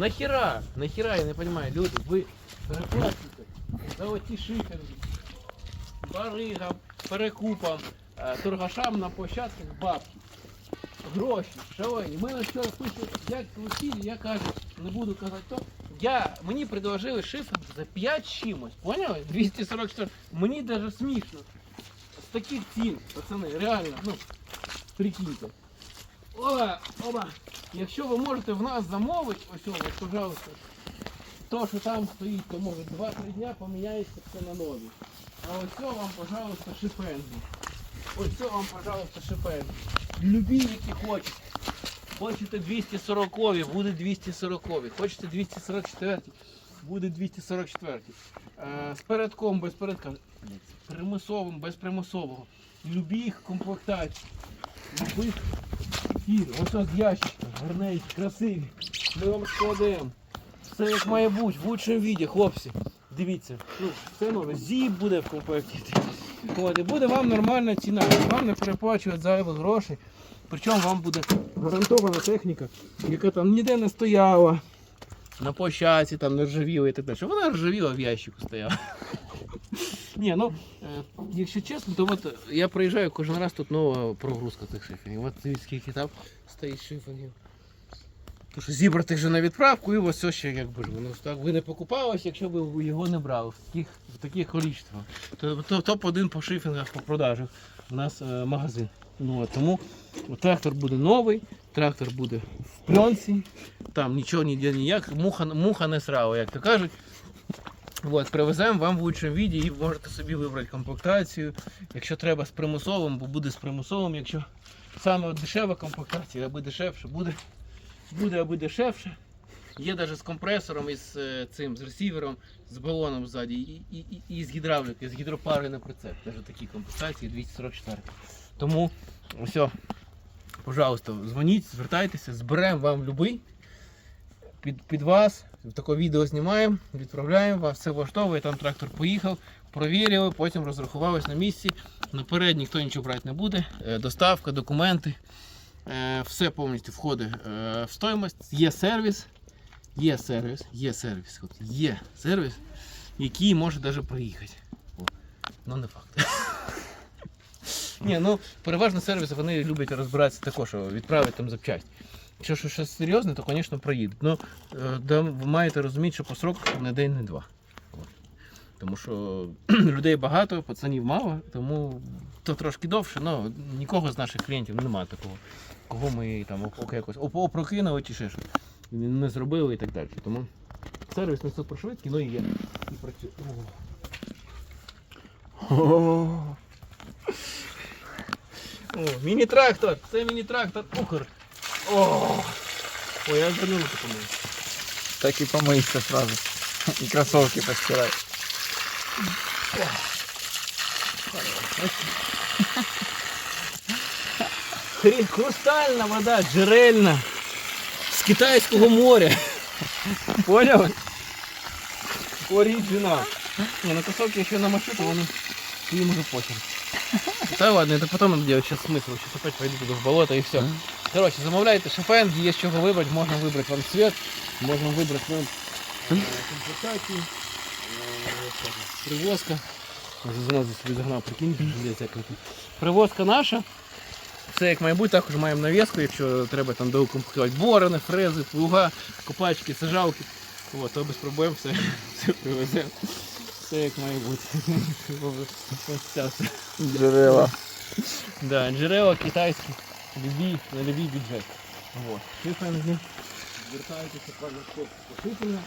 нахера, нахера, я не розумію, люди, ви переплачуєте за оті шиферги, баригам, перекупам, е, торгашам на площадках бабки. Гроші, шалені. Мене вчора пишуть, як весілля, я кажу, не буду казати то. Я, мені предложили шифр за 5 з чимось, поняли? 244. Мені навіть смішно. З таких цін, пацани, реально, ну, прикиньте. Оба, оба. Якщо ви можете в нас замовити, ось, ось, пожалуйста, то, що там стоїть, то може 2-3 дня поміняється все на нові. А ось вам, пожалуйста, шифенги. Ось це вам, пожалуйста, шифенги. Любі, які хочете. Хочете 240 буде 240 Хочете 244 буде 244 е, З передком, без передка. Примусовим, без примусового. Любих комплектацій. Любих фір. Ось ось ящички, гарненькі, красиві. Ми вам складемо. Все як має бути, в лучшому віді, хлопці. Дивіться, ну, все нове. Зіп буде в комплекті. От, і буде вам нормальна ціна. Вам не переплачують зайвих грошей. Причому вам буде гарантована техніка, яка там ніде не стояла. На площаці там не ржавіла і так далі. Вона ржавіла в ящику стояла. Ні, ну е, якщо чесно, то от я приїжджаю кожен раз тут нова прогрузка цих шиферів. От скільки там стоїть шиферів. Тому зібрати вже на відправку і ось все ще якби ж воно так ви не покупалось, якщо б його не брали в таких, в таких количествах. То, то топ-1 по шифінгах, по продажах у нас е, магазин. Ну, от, тому трактор буде новий, трактор буде в пленці, там нічого ніде ніяк, муха, муха не срала, як то кажуть. От, привеземо вам в лучшому віді і можете собі вибрати комплектацію. Якщо треба з примусовим, бо буде з примусовим. Якщо саме дешева комплектація, аби дешевше, буде, буде аби дешевше. Є навіть з компресором, і з е, цим, з ресівером, з балоном ззаді, і, і, і, і з гідравліки, з гідропари на прицеп. Теж такі комплектації 244. Тому все, пожалуйста, дзвоніть, звертайтеся, зберемо вам любий. Під, під вас, таке відео знімаємо, відправляємо вас, все влаштовує, там трактор поїхав, провірили, потім розрахувались на місці. Наперед ніхто нічого брати не буде. Е, Доставка, документи, е, все повністю входить е, в стоїмость. Є сервіс, є сервіс, є сервіс, хлопці, є сервіс, який може навіть приїхати. Ну не факт. Ні, ну переважно сервіси вони люблять розбиратися також, відправити там запчасть. Якщо що- щось серйозне, то, звісно, проїдуть. Ну, е, ви маєте розуміти, що по срок не день, не два. Тому що людей багато, пацанів мало, тому то трошки довше, але нікого з наших клієнтів немає такого, кого ми там якось оп- опрокинули чи ще щось. Не зробили і так далі. Тому сервіс не супер швидкий, але і є. І працює. О, міні-трактор! Це міні-трактор Укр. О! Ой, я звернув таку Так и помыйся сразу. И кроссовки постирай. Хрі- Хрустальна вода, джерельна. З китайського моря. Поняв? Оригінал. Не, на кусок ще намочу, то вони їм уже похер. Та ладно, это потом надо делать, сейчас смысл, сейчас опять пойду туда в болото и все. Короче, замовляйте шофенги, є з чого вибрати, можна вибрати вам цвет, можна вибрати вам е, привозка. Може занозу собі загнав, прикинь, як. Привозка наша. Все як має бути, також маємо навіску, якщо треба там доукомплектувати борони, фрези, плуга, копачки, сажалки. От, то без проблем все, все привеземо. Все як має бути. Ось ця все. Джерела. Да, джерела китайські, любі, на любий бюджет. Вот. Шифенги. Звертайтеся пане пошифення.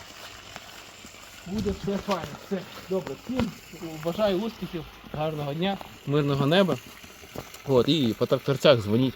Буде все файно. Все добре. Всім бажаю успіхів, гарного дня, мирного неба. От, і по тракторцях дзвоніть.